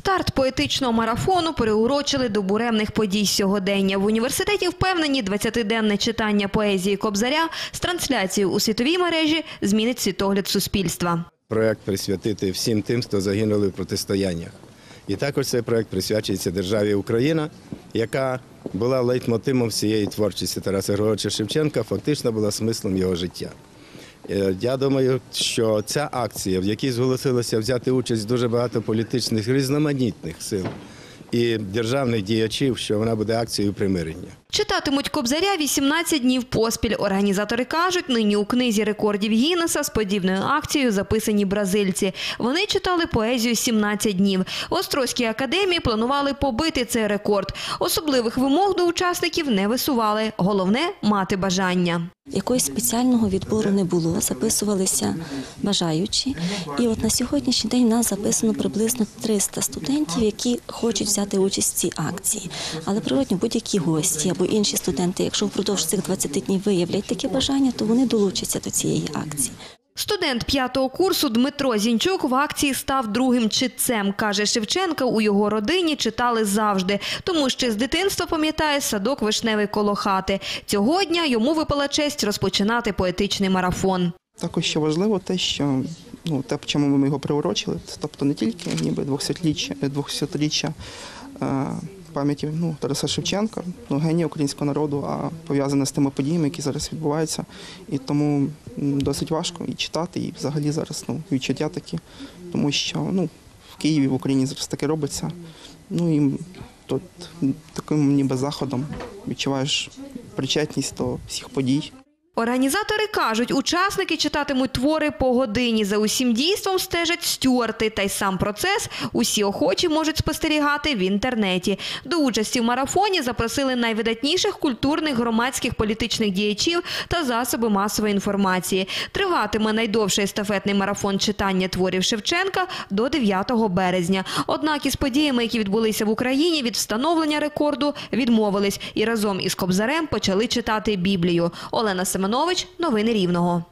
Старт поетичного марафону переурочили до буремних подій сьогодення. В університеті впевнені, 20-денне читання поезії Кобзаря з трансляцією у світовій мережі змінить світогляд суспільства. проект присвятити всім тим, хто загинули в протистояннях. І також цей проект присвячується державі Україна, яка була лейтмотивом всієї творчості Тараса Григоровича Шевченка, фактично була смислом його життя. Е, Я думаю, що ця акція, в якій зголосилося взяти участь дуже багато політичних різноманітних сил і державних діячів, що вона буде акцією примирення. Читатимуть Кобзаря 18 днів поспіль. Організатори кажуть, нині у книзі рекордів Гіннеса з подібною акцією записані бразильці. Вони читали поезію 17 днів. В Острозькій академії планували побити цей рекорд. Особливих вимог до учасників не висували. Головне – мати бажання. Якогось спеціального відбору не було, записувалися бажаючі. І от на сьогоднішній день нас записано приблизно 300 студентів, які хочуть взяти участь в цій акції. Але природні будь-які гості або інші студенти, якщо впродовж цих 20 днів виявлять таке бажання, то вони долучаться до цієї акції. Студент п'ятого курсу Дмитро Зінчук в акції став другим читцем. Каже, Шевченка у його родині читали завжди, тому що з дитинства пам'ятає садок вишневий коло хати. Цього дня йому випала честь розпочинати поетичний марафон. Також ще важливо те, що ну, те, чому ми його приурочили, тобто не тільки ніби 200-річчя, 200-річчя е, пам'яті ну, Тараса Шевченка, ну, генія українського народу, а пов'язане з тими подіями, які зараз відбуваються. І тому досить важко і читати, і взагалі зараз ну, відчуття такі, тому що ну, в Києві, в Україні зараз таке робиться. Ну і тут таким ніби заходом відчуваєш причетність до всіх подій. Організатори кажуть, учасники читатимуть твори по годині. За усім дійством стежать стюарти, та й сам процес усі охочі можуть спостерігати в інтернеті. До участі в марафоні запросили найвидатніших культурних, громадських, політичних діячів та засоби масової інформації. Триватиме найдовший естафетний марафон читання творів Шевченка до 9 березня. Однак із подіями, які відбулися в Україні від встановлення рекорду, відмовились і разом із Кобзарем почали читати Біблію. Олена Семенович, новини Рівного.